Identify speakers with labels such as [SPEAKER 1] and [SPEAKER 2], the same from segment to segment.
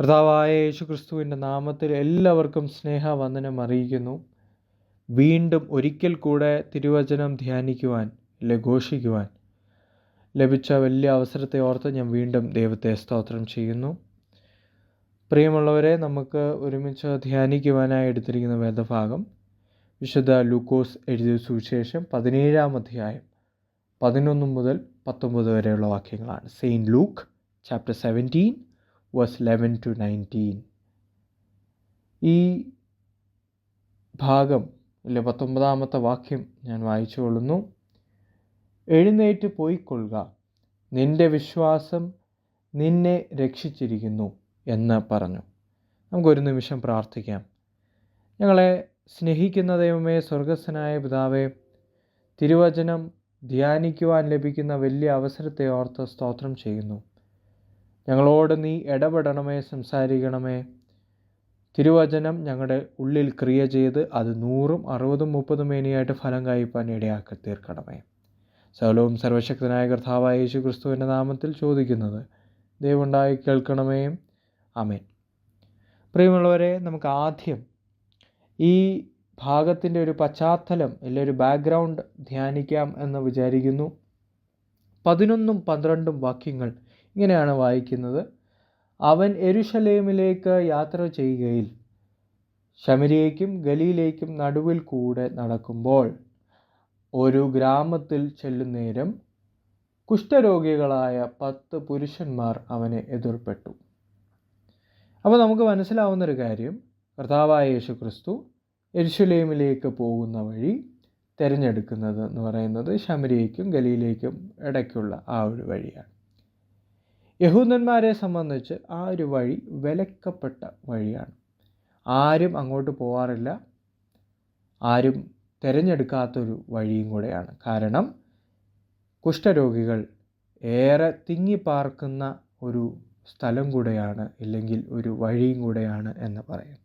[SPEAKER 1] കർത്താവായ യേശു ക്രിസ്തുവിന്റെ നാമത്തിൽ എല്ലാവർക്കും സ്നേഹവന്ദനം അറിയിക്കുന്നു. വീണ്ടും ഒരിക്കൽ കൂടെ തിരുവചനം ധ്യാനിക്കുവാൻ അല്ലെ ഘോഷിക്കുവാൻ ലഭിച്ച വലിയ അവസരത്തെ ഓർത്ത് ഞാൻ വീണ്ടും ദൈവത്തെ സ്തോത്രം ചെയ്യുന്നു. പ്രിയമുള്ളവരെ നമുക്ക് ഒരുമിച്ച് ധ്യാനിക്കുവാനായി എടുത്തിരിക്കുന്ന വേദഭാഗം വിശുദ്ധ ലൂക്കോസ് എഴുതിയ സുവിശേഷം പതിനേഴാം അധ്യായം പതിനൊന്ന് മുതൽ പത്തൊമ്പത് വരെയുള്ള വാക്യങ്ങളാണ്. Saint Luke chapter seventeen verse eleven to nineteen ഈ ഭാഗം അല്ലെ പത്തൊമ്പതാമത്തെ വാക്യം ഞാൻ വായിച്ചു കൊള്ളുന്നു എഴുന്നേറ്റ് പോയിക്കൊള്ളുക. നിന്റെ വിശ്വാസം നിന്നെ രക്ഷിച്ചിരിക്കുന്നു എന്ന് പറഞ്ഞു. നമുക്കൊരു നിമിഷം പ്രാർത്ഥിക്കാം. ഞങ്ങളെ സ്നേഹിക്കുന്ന ദൈവമേ സ്വർഗസ്വനായ പിതാവേ തിരുവചനം ധ്യാനിക്കുവാൻ ലഭിക്കുന്ന വലിയ അവസരത്തെ ഓർത്ത് സ്തോത്രം ചെയ്യുന്നു. ഞങ്ങളോട് നീ ഇടപെടണമേ സംസാരിക്കണമേ. തിരുവചനം ഞങ്ങളുടെ ഉള്ളിൽ ക്രിയ ചെയ്ത് അത് നൂറും അറുപതും മുപ്പതും മേനിയായിട്ട് ഫലം കായ്പാൻ ഇടയാക്കി തീർക്കണമേ. സകലവും സർവശക്തനായ കർത്താവായ യേശു ക്രിസ്തുവിന്റെ നാമത്തിൽ ചോദിക്കുന്നത് ദൈവമുണ്ടായി കേൾക്കണമേ. ആമേൻ. പ്രിയമുള്ളവരെ നമുക്ക് ആദ്യം ഈ ഭാഗത്തിന്റെ ഒരു പശ്ചാത്തലം അല്ലെ ഒരു ബാക്ക്ഗ്രൗണ്ട് ധ്യാനിക്കാം എന്ന് വിചാരിക്കുന്നു. പതിനൊന്നും പന്ത്രണ്ടും വാക്യങ്ങൾ ഇങ്ങനെയാണ് വായിക്കുന്നത്. അവൻ എരുഷലേമിലേക്ക് യാത്ര ചെയ്യുകയിൽ ശമരിയേക്കും ഗലിയിലേക്കും നടുവിൽ കൂടെ നടക്കുമ്പോൾ ഒരു ഗ്രാമത്തിൽ ചെല്ലുന്നേരം കുഷ്ഠരോഗികളായ പത്ത് പുരുഷന്മാർ അവനെ എതിർപ്പെട്ടു. അപ്പോൾ നമുക്ക് മനസ്സിലാവുന്നൊരു കാര്യം. കർത്താവായ യേശു ക്രിസ്തു എരുഷലേമിലേക്ക് പോകുന്ന വഴി തിരഞ്ഞെടുക്കുന്നത് എന്ന് പറയുന്നത് ശമരിയേക്കും ഗലിയിലേക്കും ഇടയ്ക്കുള്ള ആ ഒരു വഴിയാണ്. യഹൂദന്മാരെ സംബന്ധിച്ച് ആ ഒരു വഴി വിലക്കപ്പെട്ട വഴിയാണ്. ആരും അങ്ങോട്ട് പോകാറില്ല ആരും തിരഞ്ഞെടുക്കാത്തൊരു വഴിയും കൂടെയാണ്. കാരണം കുഷ്ഠരോഗികൾ ഏറെ തിങ്ങിപ്പാർക്കുന്ന ഒരു സ്ഥലം കൂടെയാണ് ഇല്ലെങ്കിൽ ഒരു വഴിയും കൂടെയാണ് എന്ന് പറയാം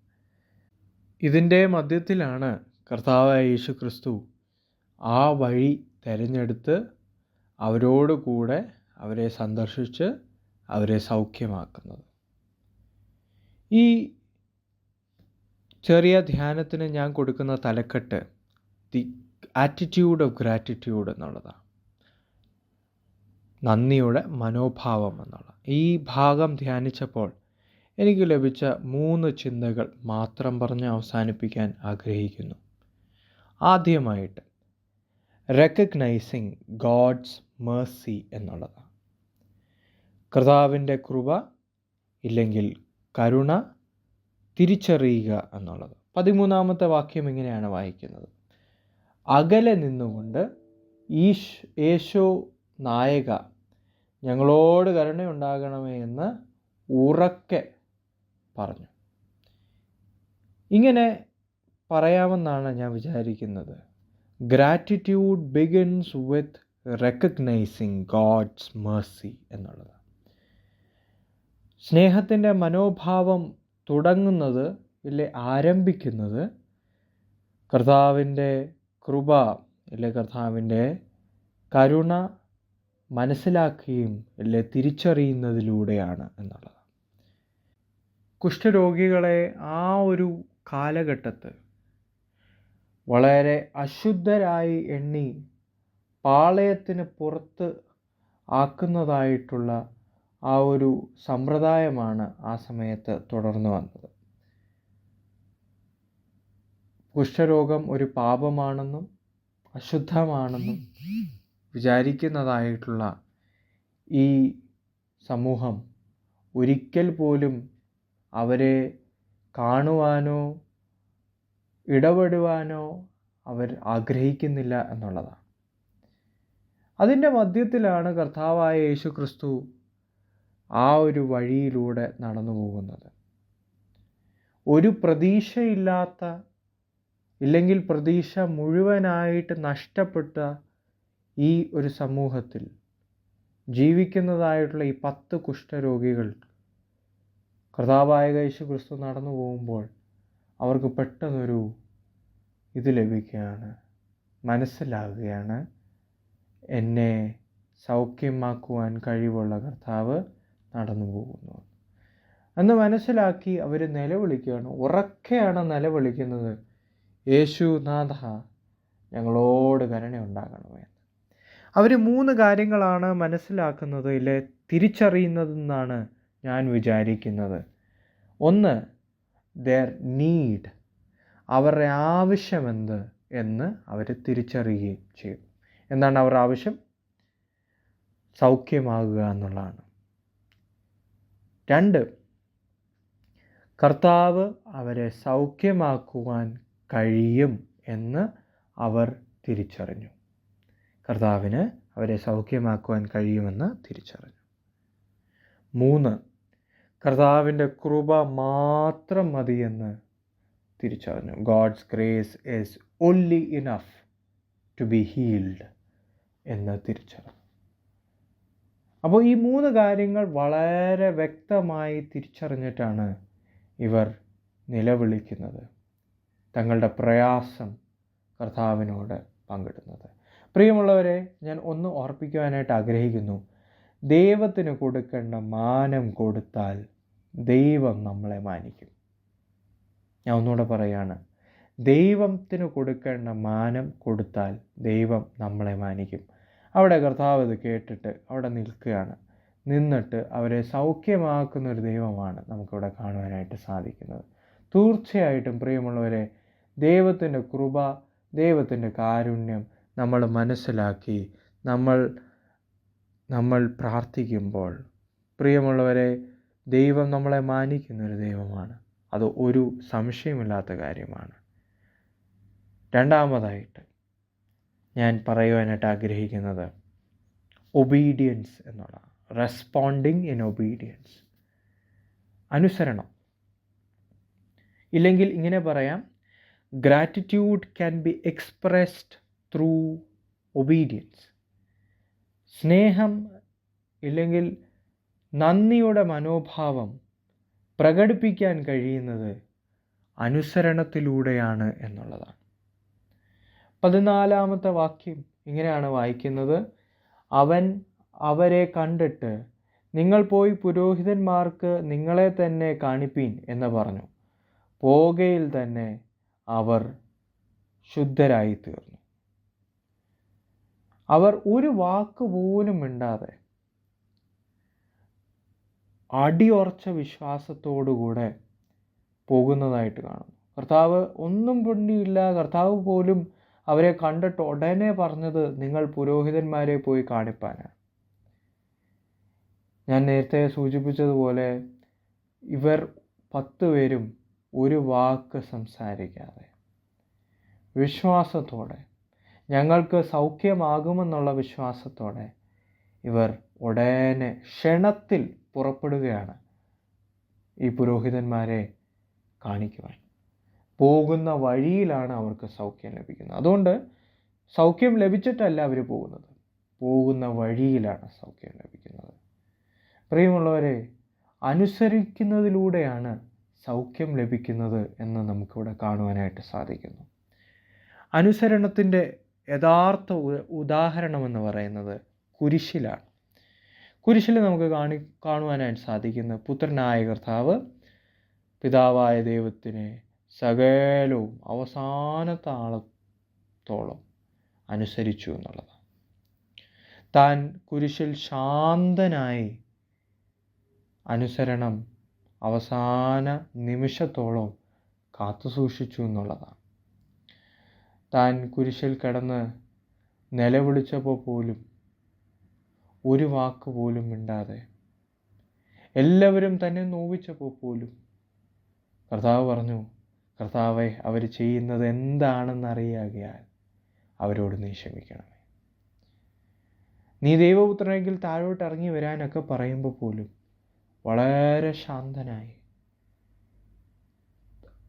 [SPEAKER 1] ഇതിന്റെ മധ്യത്തിലാണ് കർത്താവായ യേശു ക്രിസ്തു ആ വഴി തിരഞ്ഞെടുത്ത് അവരോട് കൂടെ അവരെ സന്ദർശിച്ച് അവരെ സൗഖ്യമാക്കുന്നത്. ഈ ചെറിയ ധ്യാനത്തിന് ഞാൻ കൊടുക്കുന്ന തലക്കെട്ട് ദി ആറ്റിറ്റ്യൂഡ് ഓഫ് ഗ്രാറ്റിറ്റ്യൂഡ് എന്നുള്ളതാണ്. നന്ദിയുടെ മനോഭാവം എന്നുള്ള ഈ ഭാഗം ധ്യാനിച്ചപ്പോൾ എനിക്ക് ലഭിച്ച മൂന്ന് ചിന്തകൾ മാത്രം പറഞ്ഞ് അവസാനിപ്പിക്കാൻ ആഗ്രഹിക്കുന്നു. ആദ്യമായിട്ട് റെക്കഗ്നൈസിങ് ഗോഡ്സ് മേഴ്സി എന്നുള്ളതാണ്. കർത്താവിന്റെ കൃപ ഇല്ലെങ്കിൽ കരുണ തിരിച്ചറിയുക എന്നുള്ളത്. പതിമൂന്നാമത്തെ വാക്യം ഇങ്ങനെയാണ് വായിക്കുന്നത്. അകലെ നിന്നുകൊണ്ട് ഈശ് യേശോ നായക ഞങ്ങളോട് കരുണയുണ്ടാകണമേ എന്ന് ഉറക്കെ പറഞ്ഞു. ഇങ്ങനെ പറയാമെന്നാണ് ഞാൻ വിചാരിക്കുന്നത്. Gratitude begins with recognizing God's mercy എന്നുള്ളത്. സ്നേഹത്തിന്റെ മനോഭാവം തുടങ്ങുന്നത് ഇല്ലെ ആരംഭിക്കുന്നത്? കർത്താവിന്റെ കൃപ ഇല്ലെ കർത്താവിന്റെ കരുണ മനസ്സിലാക്കുകയും അല്ലെ തിരിച്ചറിയുന്നതിലൂടെയാണ് എന്നുള്ളത്. കുഷ്ഠരോഗികളെ ആ ഒരു കാലഘട്ടത്ത് വളരെ അശുദ്ധരായി എണ്ണി പാളയത്തിന് പുറത്ത് ആക്കുന്നതായിട്ടുള്ള ആ ഒരു സമ്പ്രദായമാണ് ആ സമയത്ത് തുടർന്നു വന്നത്. കുഷ്ഠരോഗം ഒരു പാപമാണെന്നും അശുദ്ധമാണെന്നും വിചാരിക്കുന്നതായിട്ടുള്ള ഈ സമൂഹം ഒരിക്കൽ പോലും അവരെ കാണുവാനോ ഇടപെടുവാനോ അവർ ആഗ്രഹിക്കുന്നില്ല എന്നുള്ളതാണ്. അതിന്റെ മധ്യത്തിലാണ് കർത്താവായ യേശു ക്രിസ്തു ആ ഒരു വഴിയിലൂടെ നടന്നു പോകുന്നത്. ഒരു പ്രതീക്ഷയില്ലാത്ത ഇല്ലെങ്കിൽ പ്രതീക്ഷ മുഴുവനായിട്ട് നഷ്ടപ്പെട്ട ഈ ഒരു സമൂഹത്തിൽ ജീവിക്കുന്നതായിട്ടുള്ള ഈ പത്ത് കുഷ്ഠരോഗികൾ കർത്താവായ യേശു ക്രിസ്തു നടന്നു പോകുമ്പോൾ അവർക്ക് പെട്ടെന്നൊരു ഇത് ലഭിക്കുകയാണ്. മനസ്സിലാകുകയാണ് എന്നെ സൗഖ്യമാക്കുവാൻ കഴിവുള്ള കർത്താവ് നടന്നു പോകുന്നു. എന്ന് മനസ്സിലാക്കി അവർ നിലവിളിക്കുകയാണ്. ഉറക്കെയാണ് നിലവിളിക്കുന്നത്. യേശു നാഥ ഞങ്ങളോട് കരുണയുണ്ടാകണമേ അവർ മൂന്ന് കാര്യങ്ങളാണ് മനസ്സിലാക്കുന്നത് ഇല്ലെ? തിരിച്ചറിയുന്നതെന്നാണ് ഞാൻ വിചാരിക്കുന്നത്. ഒന്ന് ദർ നീഡ് അവരുടെ ആവശ്യമെന്ത് എന്ന് അവർ തിരിച്ചറിയുകയും ചെയ്യും. എന്താണ് അവരുടെ ആവശ്യം? സൗഖ്യമാകുക എന്നുള്ളതാണ്. രണ്ട് കർത്താവ് അവരെ സൗഖ്യമാക്കുവാൻ കഴിയും എന്ന് അവർ തിരിച്ചറിഞ്ഞു. കർത്താവിന് അവരെ സൗഖ്യമാക്കുവാൻ കഴിയുമെന്ന് തിരിച്ചറിഞ്ഞു. മൂന്ന് കർത്താവിന്റെ കൃപ മാത്രം മതിയെന്ന് തിരിച്ചറിഞ്ഞു. God's grace is only enough to be healed എന്ന് തിരിച്ചറിഞ്ഞു. അപ്പോൾ ഈ മൂന്ന് കാര്യങ്ങൾ വളരെ വ്യക്തമായി തിരിച്ചറിഞ്ഞിട്ടാണ് ഇവർ നിലവിളിക്കുന്നത്. തങ്ങളുടെ പ്രയാസം കർത്താവിനോട് പങ്കിടുന്നത്. പ്രിയമുള്ളവരെ ഞാൻ ഒന്ന് ഓർപ്പിക്കുവാനായിട്ട് ആഗ്രഹിക്കുന്നു. ദൈവത്തിന് കൊടുക്കേണ്ട മാനം കൊടുത്താൽ ദൈവം നമ്മളെ മാനിക്കും. ഞാൻ ഒന്നുകൂടെ പറയാണ്. ദൈവത്തിന് കൊടുക്കേണ്ട മാനം കൊടുത്താൽ ദൈവം നമ്മളെ മാനിക്കും. അവിടെ കർത്താവ് ഇത് കേട്ടിട്ട് അവിടെ നിൽക്കുകയാണ്. നിന്നിട്ട് അവരെ സൗഖ്യമാക്കുന്ന ഒരു ദൈവമാണ് നമുക്കിവിടെ കാണുവാനായിട്ട് സാധിക്കുന്നത്. തീർച്ചയായിട്ടും പ്രിയമുള്ളവരെ ദൈവത്തിന്റെ കൃപ ദൈവത്തിന്റെ കാരുണ്യം നമ്മൾ മനസ്സിലാക്കി നമ്മൾ നമ്മൾ പ്രാർത്ഥിക്കുമ്പോൾ പ്രിയമുള്ളവരെ ദൈവം നമ്മളെ മാനിക്കുന്നൊരു ദൈവമാണ്. അത് ഒരു സംശയമില്ലാത്ത കാര്യമാണ്. രണ്ടാമതായിട്ട് ഞാൻ പറയുവാനായിട്ട് ആഗ്രഹിക്കുന്നത് ഒബീഡിയൻസ് എന്നുള്ളതാണ്. റെസ്പോണ്ടിങ് ഇൻ ഒബീഡിയൻസ് അനുസരണം. ഇല്ലെങ്കിൽ ഇങ്ങനെ പറയാം gratitude can be expressed through obedience സ്നേഹം ഇല്ലെങ്കിൽ നന്ദിയുടെ മനോഭാവം പ്രകടിപ്പിക്കാൻ കഴിയുന്നത് അനുസരണത്തിലൂടെയാണ് എന്നുള്ളതാണ്. പതിനാലാമത്തെ വാക്യം ഇങ്ങനെയാണ് വായിക്കുന്നത്. അവൻ അവരെ കണ്ടിട്ട് നിങ്ങൾ പോയി പുരോഹിതന്മാർക്ക് നിങ്ങളെ തന്നെ കാണിപ്പീൻ എന്ന് പറഞ്ഞു. പോകയിൽ തന്നെ അവർ ശുദ്ധരായി തീർന്നു അവർ ഒരു വാക്ക് പോലും മിണ്ടാതെ അടിയുറച്ച വിശ്വാസത്തോടുകൂടെ പോകുന്നതായിട്ട് കാണുന്നു. കർത്താവ് ഒന്നും പൊണ്ടിയില്ല. കർത്താവ് പോലും അവരെ കണ്ടിട്ട് ഉടനെ പറഞ്ഞത് നിങ്ങൾ പുരോഹിതന്മാരെ പോയി കാണിപ്പാനാണ് ഞാൻ നേരത്തെ സൂചിപ്പിച്ചതുപോലെ ഇവർ പത്ത് പേരും ഒരു വാക്ക് സംസാരിക്കാതെ വിശ്വാസത്തോടെ ഞങ്ങൾക്ക് സൗഖ്യമാകുമെന്നുള്ള വിശ്വാസത്തോടെ ഇവർ ഉടനെ ക്ഷണത്തിൽ പുറപ്പെടുകയാണ് ഈ പുരോഹിതന്മാരെ കാണിക്കുവാൻ. പോകുന്ന വഴിയിലാണ് അവർക്ക് സൗഖ്യം ലഭിക്കുന്നത്. അതുകൊണ്ട് സൗഖ്യം ലഭിച്ചിട്ടല്ല അവർ പോകുന്നത്. പോകുന്ന വഴിയിലാണ് സൗഖ്യം ലഭിക്കുന്നത്. പ്രിയമുള്ളവരെ അനുസരിക്കുന്നതിലൂടെയാണ് സൗഖ്യം ലഭിക്കുന്നത് എന്ന് നമുക്കിവിടെ കാണുവാനായിട്ട് സാധിക്കുന്നു. അനുസരണത്തിന്റെ യഥാർത്ഥ ഉദാഹരണമെന്ന് പറയുന്നത് കുരിശിലാണ്. കുരിശിൽ നമുക്ക് കാണി കാണുവാനായിട്ട് സാധിക്കുന്ന പുത്രനായ കർത്താവ് പിതാവായ ദൈവത്തിനെ സകലവും അവസാന താളത്തോളം അനുസരിച്ചു എന്നുള്ളതാണ്. താൻ കുരിശിൽ ശാന്തനായി അനുസരണം അവസാന നിമിഷത്തോളം കാത്തു സൂക്ഷിച്ചു എന്നുള്ളതാണ്. താൻ കുരിശിൽ കിടന്ന് നിലവിളിച്ചപ്പോൾ പോലും ഒരു വാക്ക് പോലും മിണ്ടാതെ എല്ലാവരും തന്നെ നോവിച്ചപ്പോൾ പോലും കർത്താവ് പറഞ്ഞു കർത്താവെ അവർ ചെയ്യുന്നത് എന്താണെന്നറിയാകിയാൽ അവരോട് നീ ക്ഷമിക്കണമേ. നീ ദൈവപുത്രനെങ്കിൽ താഴോട്ട് ഇറങ്ങി വരാനൊക്കെ പറയുമ്പോൾ പോലും വളരെ ശാന്തനായി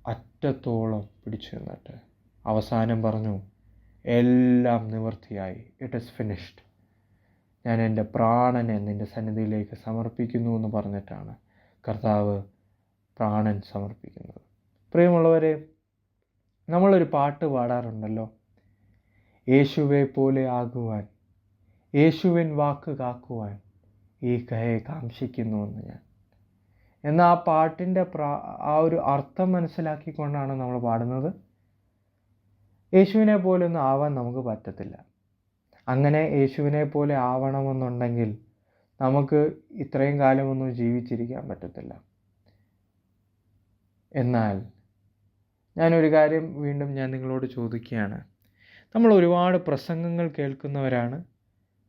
[SPEAKER 1] അറ്റത്തോളം പിടിച്ചു നിന്നിട്ട് അവസാനം പറഞ്ഞു എല്ലാം നിവൃത്തിയായി. ഇറ്റ് ഇസ് ഫിനിഷ്ഡ് ഞാൻ എന്റെ പ്രാണനെ നിന്റെ സന്നിധിയിലേക്ക് സമർപ്പിക്കുന്നു എന്ന് പറഞ്ഞിട്ടാണ് കർത്താവ് പ്രാണൻ സമർപ്പിക്കുന്നത്. പ്രിയമുള്ളവരെ നമ്മളൊരു പാട്ട് പാടാറുണ്ടല്ലോ. യേശുവെ പോലെ ആകുവാൻ യേശുവിൻ വാക്ക് കാക്കുവാൻ ഈ കയെ കാംക്ഷിക്കുന്നുവെന്ന് ഞാൻ. എന്നാൽ ആ പാട്ടിന്റെ പ്രാ ആ ഒരു അർത്ഥം മനസ്സിലാക്കിക്കൊണ്ടാണ് നമ്മൾ പാടുന്നത്. യേശുവിനെ പോലെ ഒന്നും ആവാൻ നമുക്ക് പറ്റത്തില്ല. അങ്ങനെ യേശുവിനെ പോലെ ആവണമെന്നുണ്ടെങ്കിൽ നമുക്ക് ഇത്രയും കാലമൊന്നും ജീവിച്ചിരിക്കാൻ പറ്റത്തില്ല. എന്നാൽ ഞാനൊരു കാര്യം വീണ്ടും ഞാൻ നിങ്ങളോട് ചോദിക്കുകയാണ്. നമ്മൾ ഒരുപാട് പ്രസംഗങ്ങൾ കേൾക്കുന്നവരാണ്.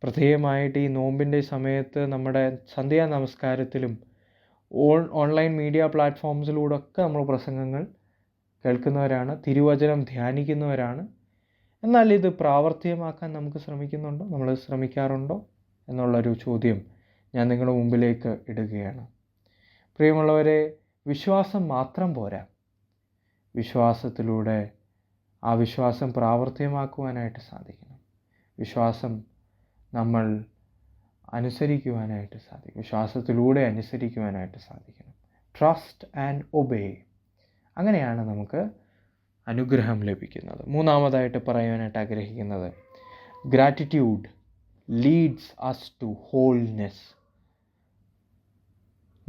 [SPEAKER 1] പ്രത്യേകമായിട്ട് ഈ നോമ്പിന്റെ സമയത്ത് നമ്മുടെ സന്ധ്യാ നമസ്കാരത്തിലും ഓൺ ഓൺലൈൻ മീഡിയ പ്ലാറ്റ്ഫോംസിലൂടെ ഒക്കെ നമ്മൾ പ്രസംഗങ്ങൾ കേൾക്കുന്നവരാണ്. തിരുവചനം ധ്യാനിക്കുന്നവരാണ്. എന്നാൽ ഇത് പ്രാവർത്തികമാക്കാൻ നമുക്ക് ശ്രമിക്കുന്നുണ്ടോ? നമ്മൾ ശ്രമിക്കാറുണ്ടോ? എന്നുള്ളൊരു ചോദ്യം ഞാൻ നിങ്ങളുടെ മുമ്പിലേക്ക് ഇടുകയാണ്. പ്രിയമുള്ളവരെ വിശ്വാസം മാത്രം പോരാ. വിശ്വാസത്തിലൂടെ ആ വിശ്വാസം പ്രാവർത്തികമാക്കുവാനായിട്ട് സാധിക്കണം വിശ്വാസം നമ്മൾ അനുസരിക്കുവാനായിട്ട് സാധിക്കും. വിശ്വാസത്തിലൂടെ അനുസരിക്കുവാനായിട്ട് സാധിക്കണം. ട്രസ്റ്റ് ആൻഡ് ഒബേ അങ്ങനെയാണ് നമുക്ക് അനുഗ്രഹം ലഭിക്കുന്നത്. മൂന്നാമതായിട്ട് പറയുവാനായിട്ട് ആഗ്രഹിക്കുന്നത് gratitude leads us to wholeness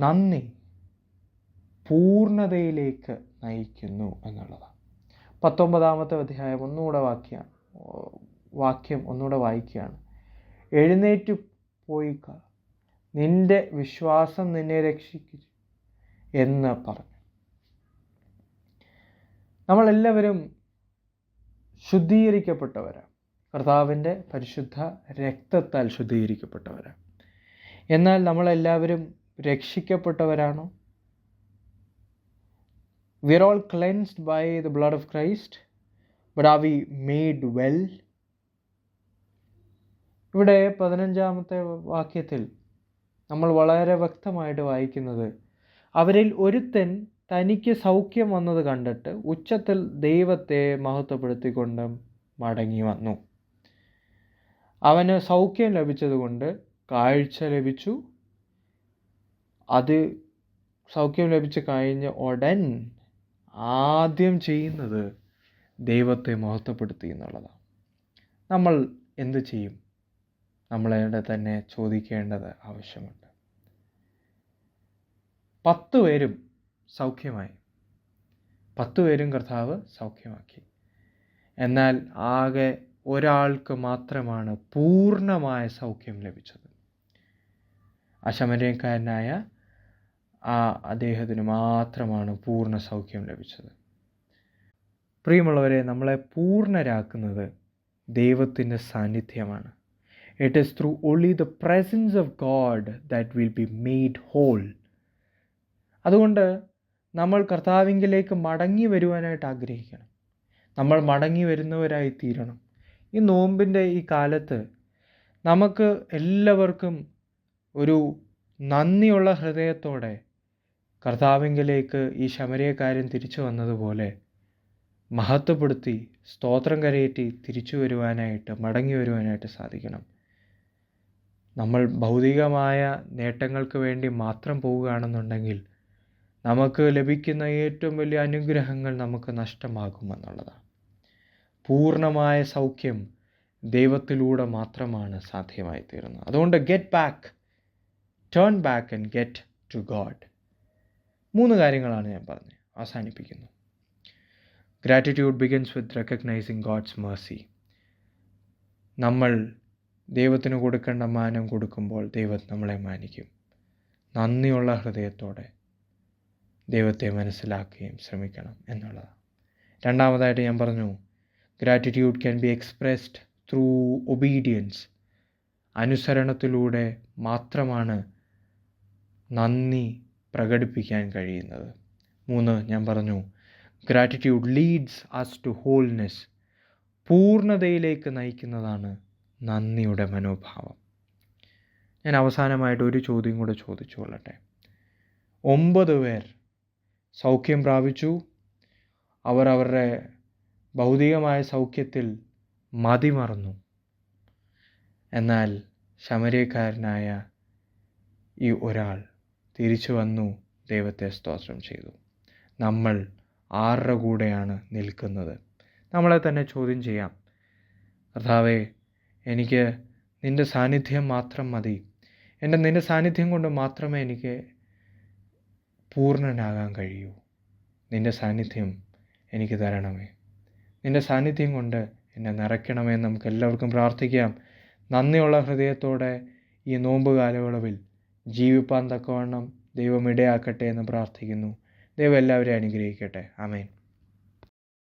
[SPEAKER 1] നന്ദി. പൂർണതയിലേക്ക് നയിക്കുന്നു എന്നുള്ളതാണ്. പത്തൊമ്പതാമത്തെ അധ്യായം ഒന്നുകൂടെ വാക്യ വാക്യം ഒന്നുകൂടെ വായിക്കുകയാണ്. എഴുന്നേറ്റ് പോയിക്ക നിന്റെ വിശ്വാസം നിന്നെ രക്ഷിക്കും എന്ന് പറഞ്ഞു. നമ്മളെല്ലാവരും ശുദ്ധീകരിക്കപ്പെട്ടവരാണ്. കർത്താവിന്റെ പരിശുദ്ധ രക്തത്താൽ ശുദ്ധീകരിക്കപ്പെട്ടവരാണ്. എന്നാൽ നമ്മളെല്ലാവരും രക്ഷിക്കപ്പെട്ടവരാണോ? We are all cleansed by the blood of Christ, but are we made well? ഇവിടെ പതിനഞ്ചാമത്തെ വാക്യത്തിൽ നമ്മൾ വളരെ വ്യക്തമായിട്ട് വായിക്കുന്നത് അവരിൽ ഒരുത്തൻ തനിക്ക് സൗഖ്യം വന്നത് കണ്ടിട്ട് ഉച്ചത്തിൽ ദൈവത്തെ മഹത്വപ്പെടുത്തിക്കൊണ്ട് മടങ്ങി വന്നു അവന് സൗഖ്യം ലഭിച്ചതുകൊണ്ട് കാഴ്ച ലഭിച്ചു അത് സൗഖ്യം ലഭിച്ചു കഴിഞ്ഞ ഉടൻ ആദ്യം ചെയ്യുന്നത് ദൈവത്തെ മഹത്വപ്പെടുത്തി എന്നുള്ളതാണ്. നമ്മൾ എന്ത് ചെയ്യും? നമ്മളെ തന്നെ ചോദിക്കേണ്ടത് ആവശ്യമുണ്ട്. പത്ത് പേരും സൗഖ്യമായി. പത്ത് പേരും കർത്താവ് സൗഖ്യമാക്കി. എന്നാൽ ആകെ ഒരാൾക്ക് മാത്രമാണ് പൂർണമായ സൗഖ്യം ലഭിച്ചത്. അശമരക്കാരനായ ആ അദ്ദേഹത്തിന് മാത്രമാണ് പൂർണ സൗഖ്യം ലഭിച്ചത്. പ്രിയമുള്ളവരെ നമ്മളെ പൂർണരാക്കുന്നത് ദൈവത്തിന്റെ സാന്നിധ്യമാണ്. It is through only the presence of God that will be made whole അതുകൊണ്ട് നമ്മൾ കർത്താവിങ്കിലേക്ക് മടങ്ങി വരുവാനായിട്ട് ആഗ്രഹിക്കണം. നമ്മൾ മടങ്ങി വരുന്നവരായി തീരണം. ഈ നോമ്പിന്റെ ഈ കാലത്ത് നമുക്ക് എല്ലാവർക്കും ഒരു നന്ദിയുള്ള ഹൃദയത്തോടെ കർത്താവിങ്കിലേക്ക് ഈ ശമരിയക്കാരൻ തിരിച്ചു വന്നതുപോലെ മഹത്വപ്പെടുത്തി സ്തോത്രം കരയേറ്റി തിരിച്ചു വരുവാനായിട്ട് മടങ്ങി വരുവാനായിട്ട് സാധിക്കണം. നമ്മൾ ഭൗതികമായ നേട്ടങ്ങൾക്ക് വേണ്ടി മാത്രം പോവുകയാണെന്നുണ്ടെങ്കിൽ നമുക്ക് ലഭിക്കുന്ന ഏറ്റവും വലിയ അനുഗ്രഹങ്ങൾ നമുക്ക് നഷ്ടമാകുമെന്നുള്ളതാണ് പൂർണമായ സൗഖ്യം ദൈവത്തിലൂടെ മാത്രമാണ് സാധ്യമായി തീരുന്നത് അതുകൊണ്ട് get back turn back and get to God മൂന്ന് കാര്യങ്ങളാണ് ഞാൻ പറഞ്ഞത്. അവസാനിപ്പിക്കുന്നു. Gratitude begins with recognizing God's mercy നമ്മൾ ദൈവത്തിന് കൊടുക്കേണ്ട മാനം കൊടുക്കുമ്പോൾ ദൈവം നമ്മളെ മാനിക്കും. നന്ദിയുള്ള ഹൃദയത്തോടെ ദൈവത്തെ മനസ്സിലാക്കുകയും ശ്രമിക്കണം എന്നുള്ളതാണ്. രണ്ടാമതായിട്ട് ഞാൻ പറഞ്ഞു gratitude can be expressed through obedience അനുസരണത്തിലൂടെ മാത്രമാണ് നന്ദി പ്രകടിപ്പിക്കാൻ കഴിയുന്നത്. മൂന്ന് ഞാൻ പറഞ്ഞു gratitude leads us to wholeness പൂർണതയിലേക്ക് നയിക്കുന്നതാണ് നന്ദിയുടെ മനോഭാവം. ഞാൻ അവസാനമായിട്ട് ഒരു ചോദ്യം കൂടെ ചോദിച്ചു കൊള്ളട്ടെ ഒമ്പത് പേർ സൗഖ്യം പ്രാപിച്ചു. അവർ അവരുടെ ഭൗതികമായ സൗഖ്യത്തിൽ മതിമറന്നു. എന്നാൽ ശമരിയക്കാരനായ ഈ ഒരാൾ തിരിച്ചു വന്നു. ദൈവത്തെ സ്തോത്രം ചെയ്തു. നമ്മൾ ആരുടെ കൂടെയാണ് നിൽക്കുന്നത്. നമ്മളെ തന്നെ ചോദ്യം ചെയ്യാം. കർത്താവേ എനിക്ക് നിന്റെ സാന്നിധ്യം മാത്രം മതി. എന്റെ നിന്റെ സാന്നിധ്യം കൊണ്ട് മാത്രമേ എനിക്ക് പൂർണനാകാൻ കഴിയൂ. നിന്റെ സാന്നിധ്യം എനിക്ക് തരണമേ. നിന്റെ സാന്നിധ്യം കൊണ്ട് എന്നെ നിറയ്ക്കണമേ നമുക്ക് എല്ലാവർക്കും പ്രാർത്ഥിക്കാം. നന്ദിയുള്ള ഹൃദയത്തോടെ ഈ നോമ്പ് കാലയളവിൽ ജീവിപ്പാൻ തക്കവണ്ണം ദൈവം ഇടയാക്കട്ടെ എന്ന് പ്രാർത്ഥിക്കുന്നു. ദൈവം എല്ലാവരെയും അനുഗ്രഹിക്കട്ടെ. ആമേൻ.